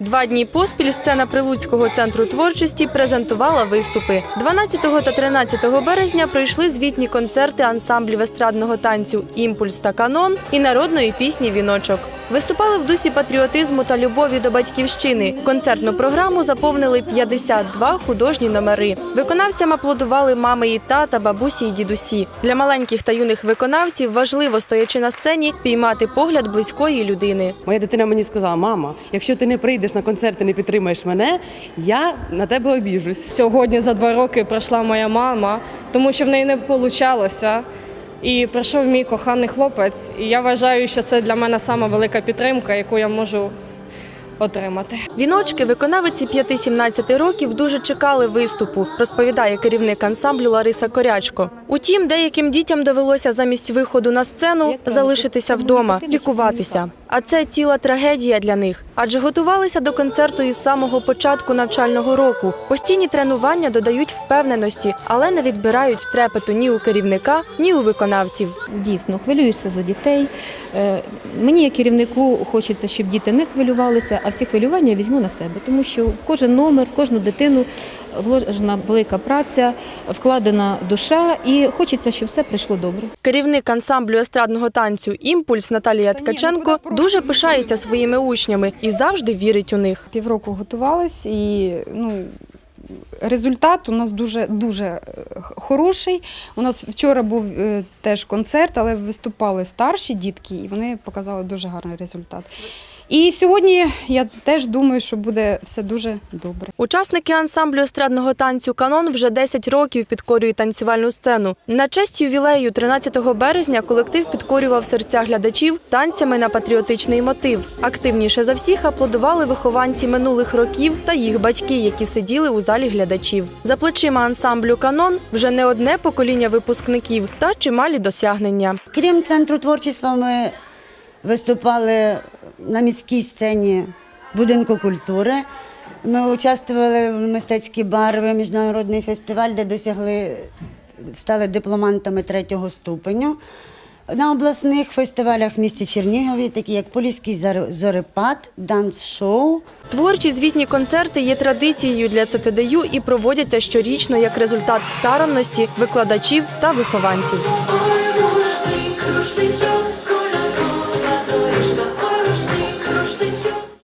Два дні поспіль сцена Прилуцького центру творчості презентувала виступи. 12 та 13 березня пройшли звітні концерти ансамблів естрадного танцю Імпульс та Канон і народної пісні Віночок. Виступали в дусі патріотизму та любові до батьківщини. Концертну програму заповнили 52 художні номери. Виконавцям аплодували мами і тата, бабусі і дідусі. Для маленьких та юних виконавців важливо, стоячи на сцені, піймати погляд близької людини. Моя дитина мені сказала: мама, якщо ти не прийдеш на концерт і не підтримаєш мене, я на тебе обіжусь. Сьогодні за два роки пройшла моя мама, тому що в неї не вийшло. І прийшов мій коханий хлопець. І я вважаю, що це для мене сама велика підтримка, яку я можу отримати. Віночки виконавиці 5-17 років дуже чекали виступу, розповідає керівник ансамблю Лариса Корячко. Утім, деяким дітям довелося замість виходу на сцену залишитися вдома, лікуватися. А це ціла трагедія для них, адже готувалися до концерту із самого початку навчального року. Постійні тренування додають впевненості, але не відбирають трепету ні у керівника, ні у виконавців. Дійсно, хвилюєшся за дітей. Е, Мені, як керівнику, хочеться, щоб діти не хвилювалися, а всі хвилювання візьму на себе, тому що кожен номер, кожну дитину вложена велика праця, вкладена душа, і хочеться, щоб все прийшло добре. Керівник ансамблю естрадного танцю Імпульс Наталія Ткаченко дуже пишається своїми учнями і завжди вірить у них. Півроку готувались і ну. Результат у нас дуже дуже е, хороший. У нас вчора був е, теж концерт, але виступали старші дітки, і вони показали дуже гарний результат. І сьогодні я теж думаю, що буде все дуже добре. Учасники ансамблю естрадного танцю Канон вже 10 років підкорюють танцювальну сцену. На честь ювілею 13 березня колектив підкорював серця глядачів танцями на патріотичний мотив. Активніше за всіх аплодували вихованці минулих років та їх батьки, які сиділи у залі глядачів. За плечима ансамблю Канон вже не одне покоління випускників та чималі досягнення. Крім центру творчіства, ми виступали на міській сцені будинку культури. Ми участвували в мистецькій барви, міжнародний фестиваль, де досягли, стали дипломантами третього ступеню. На обласних фестивалях в місті Чернігові, такі як Поліський зорепад, данс-шоу. Творчі звітні концерти є традицією для ЦТДЮ і проводяться щорічно як результат старанності викладачів та вихованців.